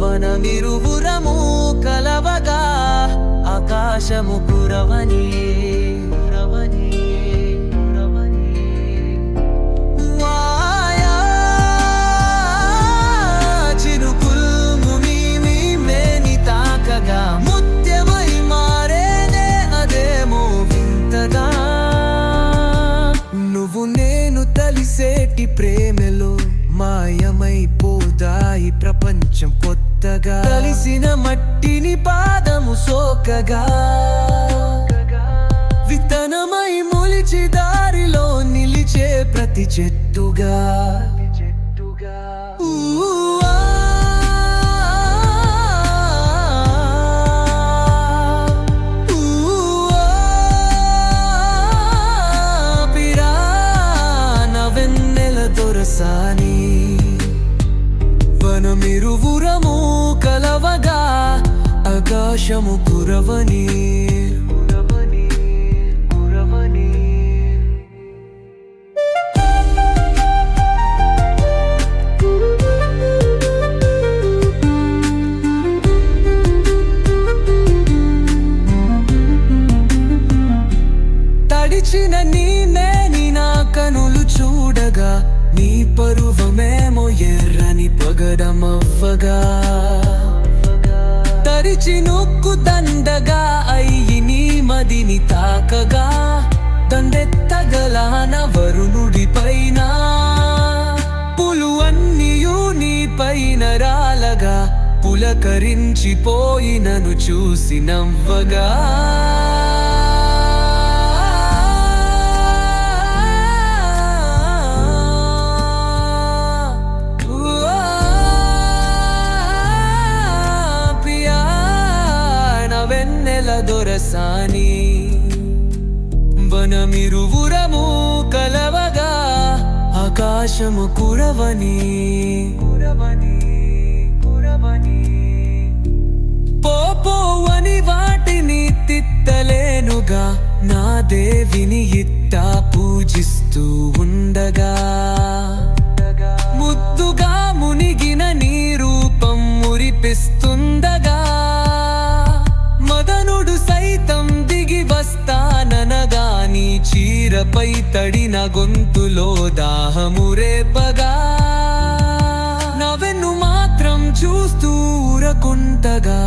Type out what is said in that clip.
వనమిరువురము కలవగా ఆకాశము కురవని కురవని కొత్తగా కలిసిన మట్టిని పాదము సోకగా. విత్తనమై మొలిచి దారిలో నిలిచే ప్రతి చెట్టుగా. దొరసాని. వనమిరువురము ఆకాశము కురవని. కురవని కురవని తడిచిన నీ నా కనులు చూడగా నీ పరువమేమో ఎర్రని పగడమవ్వగా. తరిచి నొక్కు దండగా అయ్యి నీ మదిని తాకగా. దండెత్తగలాన వరుణుడి పైన? పులు అన్నియు నీ పైన రాలగా పులకరించిపోయినను చూసి నవ్వగా. వెన్నెల దొరసాని. వనమిరువురము కలవగా ఆకాశము కురవని. కురవని కురవని. పోపోవని వాటిని తిత్తలేనుగా నా దేవిని ఇట్టా పూజిస్తూ ఉండగా. ముద్దుగా మునిగిన నీ రూపం మురిపిస్తుందగా చీరపై తడిన గొంతులో దాహము రేపగా. నవెన్ను మాత్రం చూస్తూ ఊరకుంటగా.